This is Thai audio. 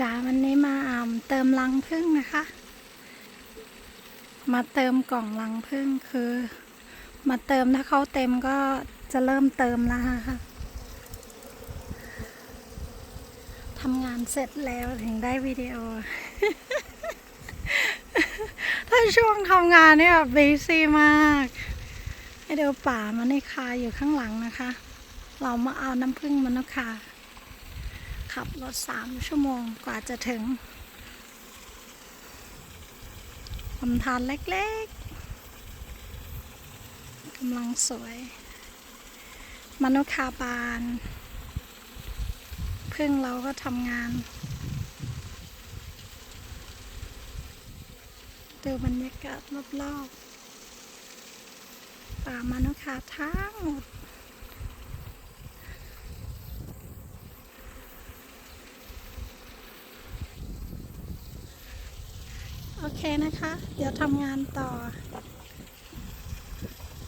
จ๋าวันนี้มาอ่าเติมรังพึ่งนะคะ มาเติมกล่องรังพึ่งคือ มาเติมถ้าเขาเต็มก็จะเริ่มเติมแล้วค่ะทำงานเสร็จแล้วถึงได้วิดีโอ ถ้าช่วงทำงานเนี่ยบีซี่มากให้ดูป่ามันในคาอยู่ข้างหลังนะคะ เรามาเอาน้ำพึ่งมันนะคะ ขับรถสามชั่วโมงกว่าจะถึงลำธารเล็กๆกำลังสวย มนุษย์คาบานพึ่งเราก็ทำงาน ดูบรรยากาศรอบๆป่ามนุษย์คาทั้งหมด เคนะคะ เดี๋ยวทำงานต่อ